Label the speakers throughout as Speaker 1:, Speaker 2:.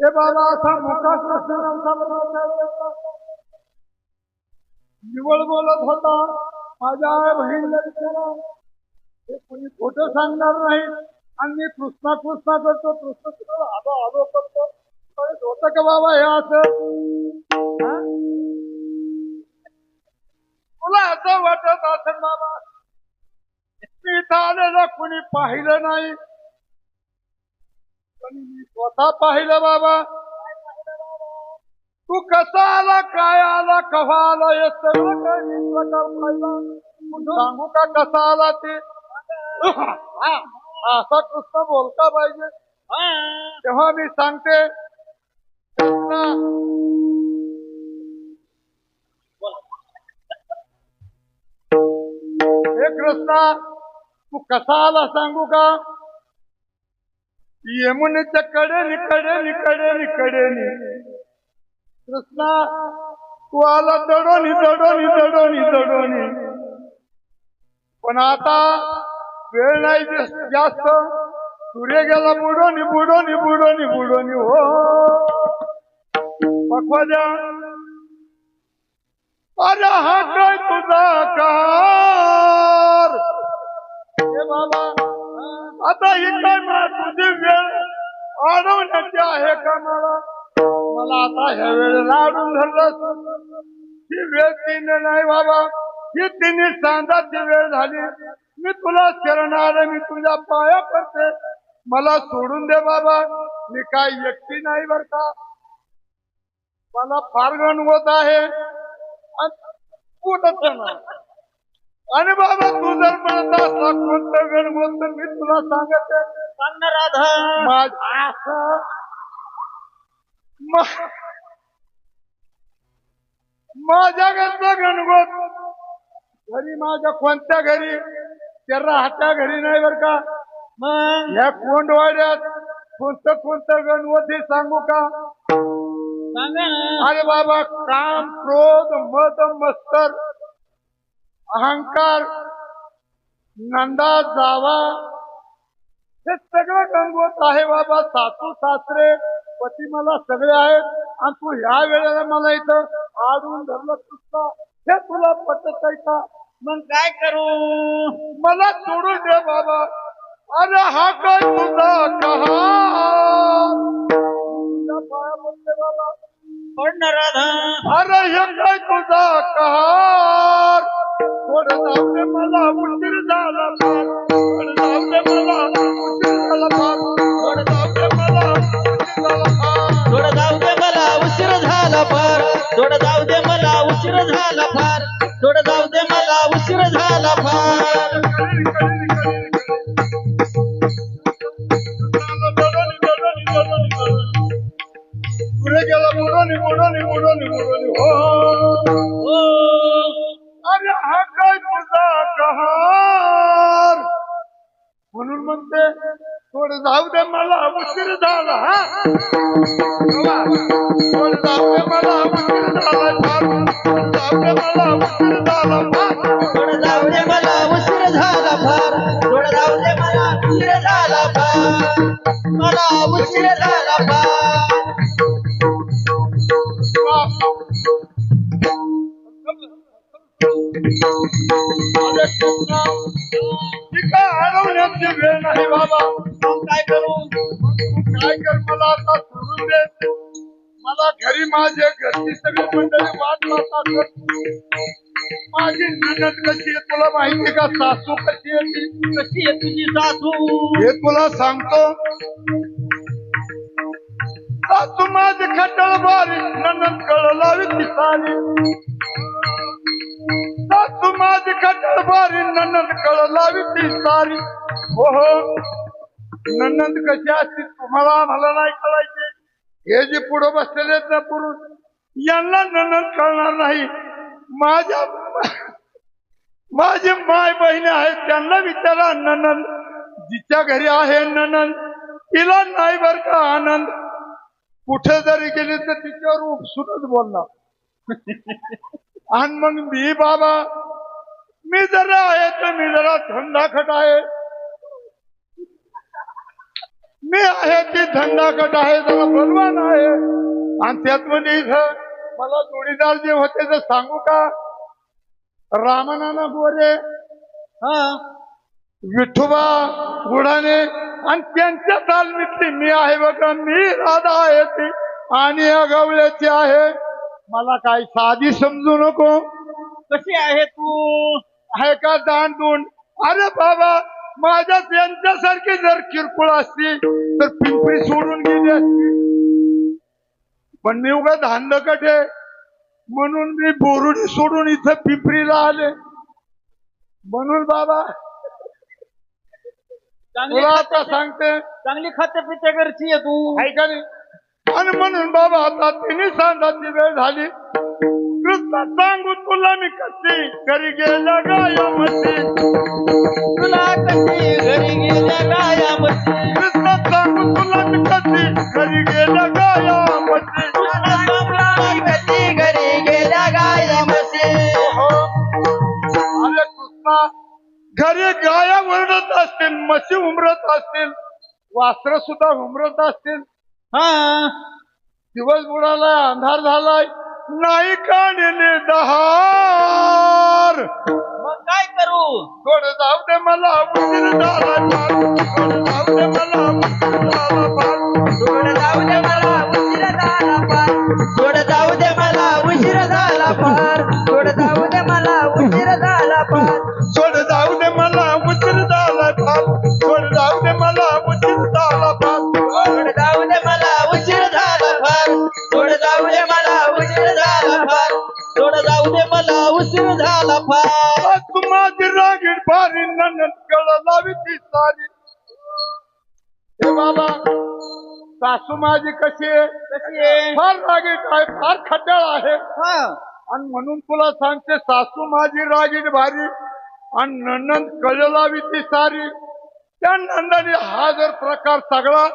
Speaker 1: ते बाबा असा मोठा कृष्ण आमचा बनवता निवळ बोलत होता माझ्या आई बहिणीला विचारा हे कोणी खोट सांगणार नाही आणि मी कृष्णा कृष्णा करतो कृष्ण कृष्ण आलो आलो करतो होत का बाबा हे असं तुला असं वाटत असेल बाबा मी इथं आलेलं कुणी पाहिलं नाही पण मी स्वतः पाहिलं बाबा. तू कसा आला काय आला कव्हा आला हे सगळं काय मी प्रकार पाहिला. सांगू का कसा आला ते? असा कृष्ण बोलता पाहिजे. तेव्हा मी सांगते हे कृष्णा तू कसा आला सांगू का? यमुनेच्या कडेने कडेने कडेने कडेने कृष्णा तू आला दडोनी दडोनी दडोनी दडोनी. पण आता वेळ नाही जास्त- जास्त. सूर्य गेला बुडोनी बुडोनी बुडोनी बुडोनी हो. पखवाजा अरे हा काय तुझा कार हे बाबा. आता ही काय मा तुझी वेळ अडवण्याची आहे का मला? मला आता ह्या वेळेला अडून धरलं ही वेळ तिने नाही बाबा. ही तिने सांजाची वेळ झाली. मी तुला शरण आलं मी तुझ्या पाया पडते. मला सोडून दे बाबा. मी काय व्यक्ती नाही बर का? मला फार गण होत आहे कुठं पोटच आणि बाबा तू जर म्हणत असला कोणतं गणवत तर मी तुला सांगते.
Speaker 2: राधा.
Speaker 1: माझ- असं मा- माझ्या घरचा गणगोत घरी माझ्या कोणत्या घरी? त्या राहत्या घरी नाही बर का?
Speaker 2: मग?
Speaker 1: ह्या कोंडवाड्यात कोणतं कोणतं गणवत हे सांगू का? अरे बाबा काम क्रोध मद मस्तर अहंकार नंदा जावा हे सगळं गंगवत आहे बाबा सासू सासरे. पती मला सगळे आहेत. आणि तू ह्या वेळेला मला इथं आडून धरलं तुझा हे तुला पटत आहे का
Speaker 2: मग काय करू?
Speaker 1: मला सोडून दे बाबा. अरे हा काय तुझा कहा बाबा
Speaker 2: राधा.
Speaker 1: अरे हे काय तुझा कहार थोडं जाऊ दे मला उशीर झाला फार. थोडं जाऊ दे मला उशीर झाला फार. थोडं जाऊ दे मला उशीर झाला फार.
Speaker 2: थोडं जाऊ दे मला उशीर झाला फार. थोडं जाऊ दे मला उशीर झाला फार. थोडं जाऊ दे मला उशीर झाला फार.
Speaker 1: पुढे गेला बुडोनी बुडोनी बुडोनी बुडोनी हो
Speaker 2: हो
Speaker 1: अरे हा काय तुझा कहार म्हणून म्हणते थोडं जाऊ दे मला उशीर झाला हा? थोडं जाऊ दे मला उशीर झाला जाऊ दे मला उशीर झाला.
Speaker 2: थोडं जाऊ दे मला उशीर झाला फार? थोडं जाऊ दे मला उशीर झाला फार? मला उशीर झाला फार?
Speaker 1: अरे कृष्णा, काय हरवण्याची वेळ नाही बाबा.
Speaker 2: काय करू?
Speaker 1: काय कर मला आता सोडून दे. मला घरी माझे घरची सगळी मंडळी वाट पाहतात. माझी नंदन कशी आहे तुला माहिती का? सासू कशी आहे
Speaker 2: कशी आहे तुझी सासू?
Speaker 1: हे तुला सांगतो. सासू माझी खटळ बारी नंदन कळ लावी ती सासू माझी खटळ बारी नंदन कळ लावी ती हो. हो. हो ननंद कशी असतील तुम्हाला मला नाही कळायचे. हे जे पुढे बसलेले आहेत ना पुरुष यांना नंदन कळणार नाही. माझ्या माझे माय बहिणी आहेत त्यांना विचारा ननंद जिच्या घरी आहे ननंद तिला नाही बर का आनंद. कुठे जरी गेली तर तिच्यावर उपसूनच बोलणार. आणि मग मी बाबा मी जरा आहे तर मी जरा थंडाखट आहे. मी आहे ती धंदाकट आहे जरा बलवान आहे. आणि त्यात म्हणजे इथं मला जोडीदार जे होते ते सांगू का? रामनाना गोरे
Speaker 2: हा
Speaker 1: विठोबा गुडाने आणि त्यांच्या तालमीतली मी आहे बघा मी राधा आहे ती. आणि या गवळ्याची आहे. मला काही साधी समजू नको.
Speaker 2: कशी आहे तू?
Speaker 1: आहे का दान दोन अरे बाबा माझ्या त्यांच्यासारखी जर किरकोळ असती तर पिंपरी सोडून गेली असती. पण मी उगा धांदकट आहे. म्हणून मी बोरुडी सोडून इथं पिंपरीला आले. म्हणून बाबा तुला आता सांगते.
Speaker 2: चांगली खात्या पित्या घरची आहे तू.
Speaker 1: आहे का नाही? आणि म्हणून बाबा आता तिन्ही सांगाची वेळ झाली. कृष्ण सांगू तुला मी कशी घरी गेल्या गायामध्ये
Speaker 2: तुला कशी घरी गेल्या गायामध्ये.
Speaker 1: कृष्ण सांगू तुला मी कशी घरी गेल्या
Speaker 2: कशी घरी गेल्या गायामध्ये.
Speaker 1: अरे कृष्णा. घरी गाया असतील म्हशी उमरत असतील वास्त्र सुद्धा उमरत असतील.
Speaker 2: हा.
Speaker 1: दिवस बुडालाय अंधार झालाय. नाही
Speaker 2: मग काय करू
Speaker 1: थोडं जाऊ दे मला उशीर झाला फार. थोडं जाऊ दे मला उशीर झाला फार.
Speaker 2: थोडं जाऊ दे मला उशीर झाला फार थोडं जाऊ दे मला उशीर झाला फार थोडं जाऊ दे मला उशीर झाला फार
Speaker 1: थोडं जाऊ दे मला उशीर झाला फार. थोडं जाऊ दे मला उशीर झाला फार.
Speaker 2: थोडं जाऊ दे मला उशीर झाला फार थोडं जाऊ दे मला
Speaker 1: माझी रागीट भारी नंदन कळ लावी ती सारी हे बाबा सासू माझी कशी आहे
Speaker 2: कशी आहे
Speaker 1: फार रागीट आहे फार खट्याळ आहे.
Speaker 2: हा
Speaker 1: आणि म्हणून तुला सांगते सासू माझी रागीट भारी. आणि नंदन कळलावी ती सारी त्या नंदाने हा जर प्रकार सगळा.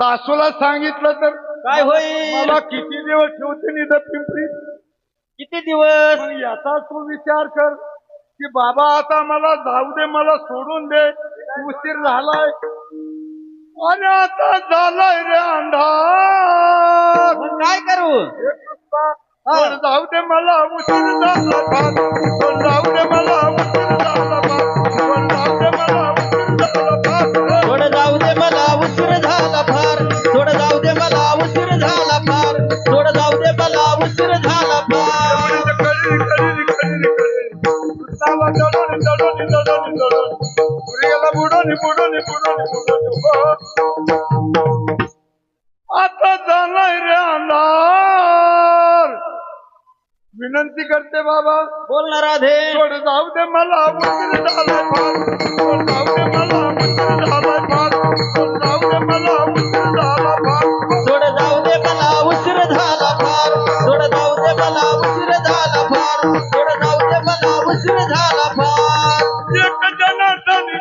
Speaker 1: सासूला सांगितलं तर
Speaker 2: काय होईल?
Speaker 1: मला किती दिवस ठेवते निध पिंपरी
Speaker 2: किती दिवस?
Speaker 1: मग याचा तू विचार कर की बाबा आता मला जाऊ दे मला सोडून दे. उशीर झालाय. आणि आता झालाय रे अंधार.
Speaker 2: मग काय करू?
Speaker 1: हे. कृष्णा, पण जाऊ दे मला उशीर झाला फार. पण जाऊ दे मला उशीर झाला फार. पण जाऊ दे मला उशीर झाला फार.
Speaker 2: थोडं जाऊ दे मला उशीर झाला फार. थोडं जाऊ दे मला
Speaker 1: करते बाबा.
Speaker 2: बोल ना राधे.
Speaker 1: थोडं जाऊ दे मला उशीर झालाय फार. थोडं जाऊ दे मला उशीर झालाय फार. थोडं जाऊ दे मला उशीर झाला फार.
Speaker 2: थोडं जाऊ दे मला उशीर झाला फार. थोडं जाऊ दे मला उशीर झाला फार. थोडं जाऊ दे मला उशीर झाला फार.
Speaker 1: एक जनार्दनी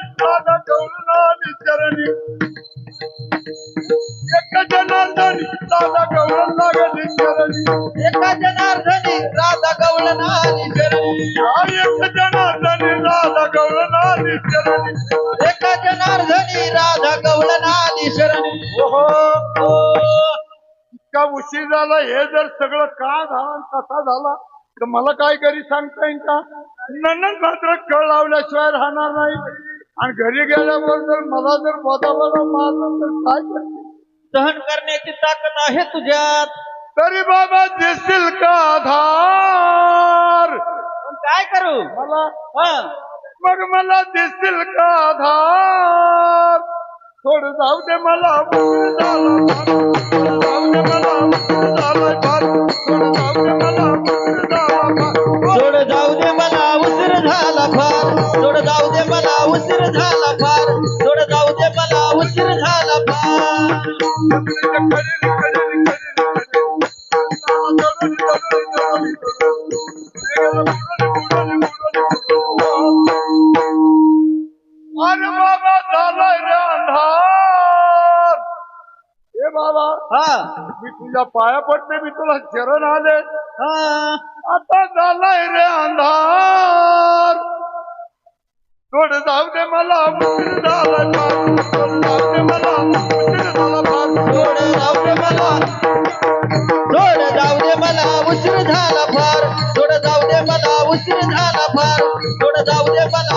Speaker 1: एक जनार्दनी लागली
Speaker 2: एका जनार्दनी राधा
Speaker 1: हा एक जनार्दनी
Speaker 2: एका जनार्दनी राधा शरणी
Speaker 1: ओहो इतका उशीर झाला हे जर सगळं का झाला आणि कसा झाला तर मला काय घरी सांगता येईल का? नंदन मात्र कळ लावल्याशिवाय राहणार नाही. आणि घरी गेल्यावर जर मला जर मारलं तर काय करते
Speaker 2: सहन करण्याची ताकद आहे तुझ्यात
Speaker 1: तरी बाबा दिसतील का आधार।
Speaker 2: पण काय करू?
Speaker 1: मला मग मला दिसतील का आधार। थोडं जाऊ दे मला जाऊ दे मला बाबा. मी तुझ्या पाया पडते मी
Speaker 2: तुला शरण आले. आता झालाय रे अंधार. थोड जाऊ दे मला उशीर झाला फार. थोडं जाऊ दे मला उशीर झाला फार.
Speaker 1: थोडं जाऊ दे मला. उशीर झाला
Speaker 2: फार. थोडं जाऊ दे मला उशीर झाला फार. थोडं जाऊ दे मला.